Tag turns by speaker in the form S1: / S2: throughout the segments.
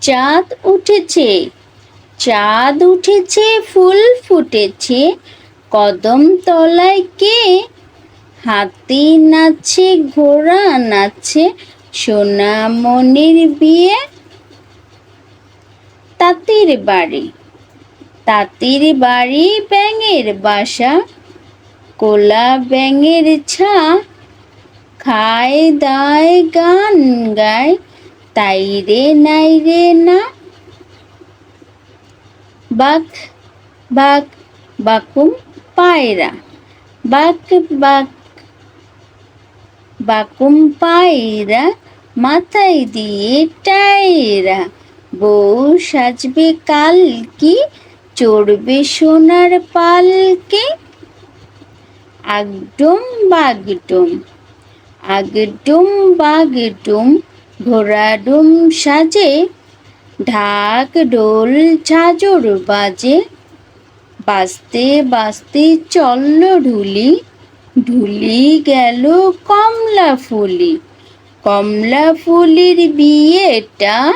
S1: চাঁদ উঠেছে চাঁদ উঠেছে, ফুল ফুটেছে, কদম তলায় কে? হাতি নাচে, ঘোড়া নাচছে সোনামণির বিয়ে? তাঁতির বাড়ি তাঁতির বাড়ি ব্যাঙের বাসা, কোলা ব্যাঙের ছা, খায় দায় গান গায় তাই রে নাই রে না। বাক বাক, বাকুম পায়রা। বাক বাক, বাকুম পায়রা, মাথায় দিয়ে টায়রা। বউ সাজবে কাল কি চড়বে সোনার পালকে। আগডুম, বাগডুম আগডুম, বাগডুম ঘোড়াডুম সাজে, ঢাক ঢোল ঝাঁঝর বাজে। বাজতে বাজতে চলল ঢুলি ঢুলি গেল কমলা ফুলি। কমলা ফুলির বিয়েটা,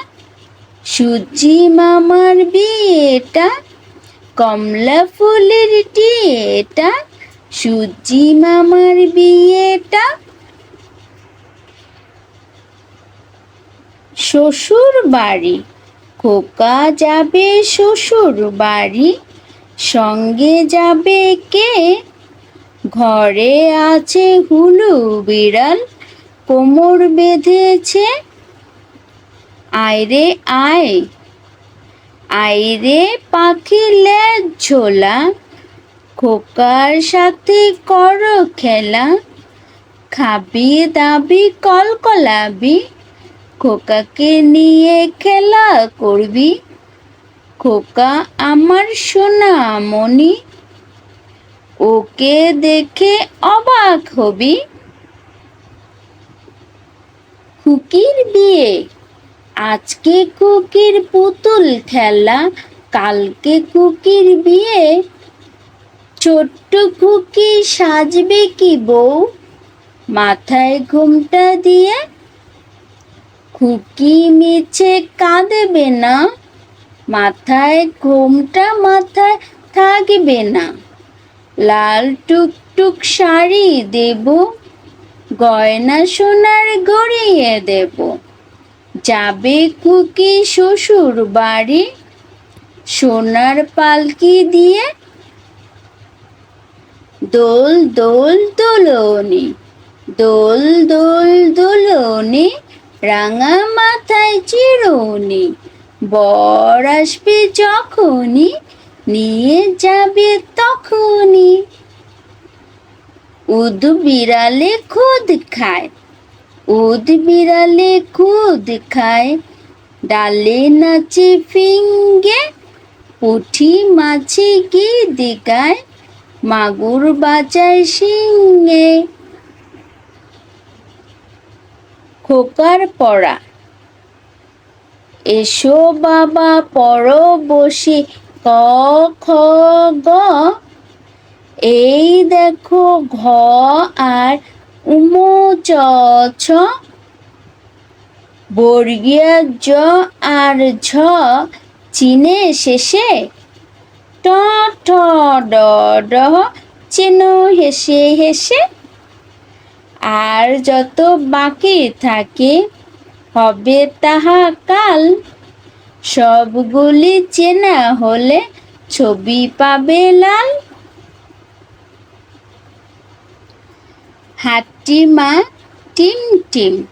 S1: সুজি মামার বিয়েটা। কমলা ফুলের টিয়েটা, সুজি মামার বিয়েটা শ্বশুর বাড়ি খোকা যাবে শ্বশুর বাড়ি সঙ্গে যাবে কে? ঘরে আছে হুলু বিড়াল, কোমর বেঁধেছে। আয়রে আয়, আয়রে পাখি লেজ ঝোলা, খোকার সাথে কর খেলা, খাবি দাবি কলকলাবি। খোকাকে নিয়ে খেলা করবি? খোকা আমার সোনা মনি ওকে দেখে অবাক হবি। খুকির বিয়ে। আজকে কুকির পুতুল খেলা, কালকে কুকির বিয়ে। ছোট্ট খুকি সাজবে কি বউ? মাথায় ঘুমটা দিয়ে খুকি মিছে কাঁদবে না। মাথায় ঘোমটা মাথায় থাকবে না। লাল টুকটুক শাড়ি দেব, গয়না সোনার গড়িয়ে দেব। যাবে খুকি শ্বশুর বাড়ি, সোনার পালকি দিয়ে দোল দোল দোলনি, দোল দোল দোলনি রাঙা মাথায় চিরুনি, বর আসবে যখনই, নিয়ে যাবে তখনই। উদ বিড়ালে খুদ খায়, উদ বিড়ালে খুদ খায়, ডালে নাচে ফিঙ্গে, পুঠি মাছে গায়, মাগুর বাজায় সিংহে খোকার পড়া। এসো বাবা, পড়ো বসে। ক, খ, গ। এই দেখো ঘ আর উমো, চ, ছ। বর্গীয় জ আর ঝ চিনে শেষে ট, ঠ, ড ড চেন হেসে হেসে। আর যত বাকি থাকে, হবে তাহা কাল। সবগুলি চেনা হলে ছবি পাবে লাল। হাটিমা টিম টিম।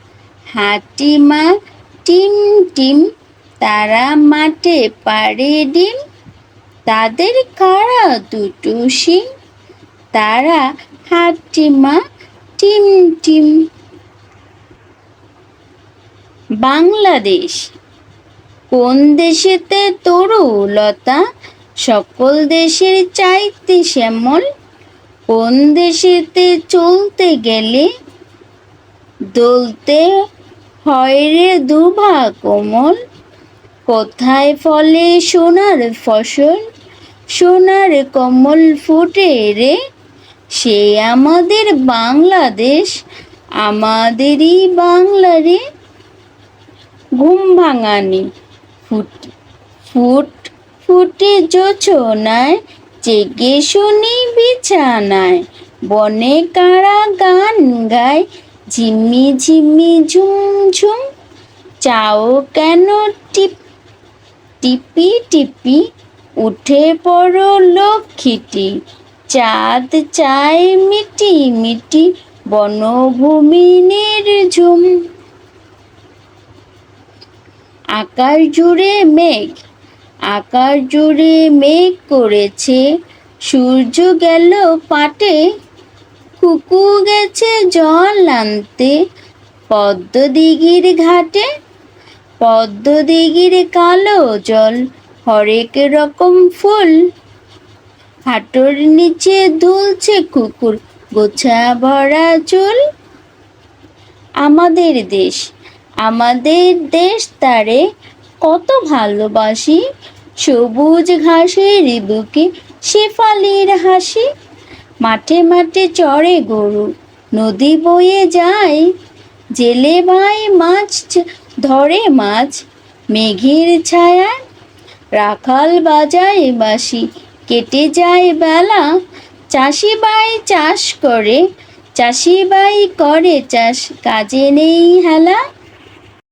S1: হাটিমা টিম টিম। তারা মাঠে পাড়ে ডিম। তাদের কারা দুটো শিং? তারা হাটিমা টিম টিম। বাংলাদেশ, কোন দেশেতে তরুলতা সকল দেশের চাইতে শ্যামল। কোন দেশেতে চলতে গেলে? দলতে হয় রে দুভা কোমল। কোথায় ফলে সোনার ফসল? সোনার কমল ফুটে রে সে আমাদের বাংলাদেশ, আমাদেরই বাংলা রে। ঘুম ভাঙানি, ফুট ফুট, ফুটে জোছনায় জেগে শুনি বিছানায়। বনে কারা গান গায়, ঝিমি ঝিমি ঝুম ঝুম। চাও কেন টিপ, টিপি টিপি, উঠে পড়ো লক্ষ্মীটি। চাঁদ চায় মিটি মিটি বনভূমি নির্ঝুম আকাশ জুড়ে মেঘ, আকাশ জুড়ে মেঘ করেছে, সূর্য গেল পাটে, কুকু গেছে জল আনতে পদ্ম দিঘির ঘাটে পদ্ম দিঘির কালো জল, হরেক রকম ফুল। হাঁটুর নিচে দুলছে কুকুর, গোছা ভরা চুল। আমাদের দেশ আমাদের দেশ তারে কত ভালোবাসি। সবুজ ঘাসের বুকে শেফালির হাসি। মাঠে মাঠে চড়ে গরু, নদী বয়ে যায়। জেলে ভাই মাছ, ধরে মাছ, মেঘের ছায়ায় রাখাল বাজায় বাঁশি কেটে যায় বেলা। চাষি বাই চাষ করে চাষি বাই করে চাষ কাজে নেই হেলা।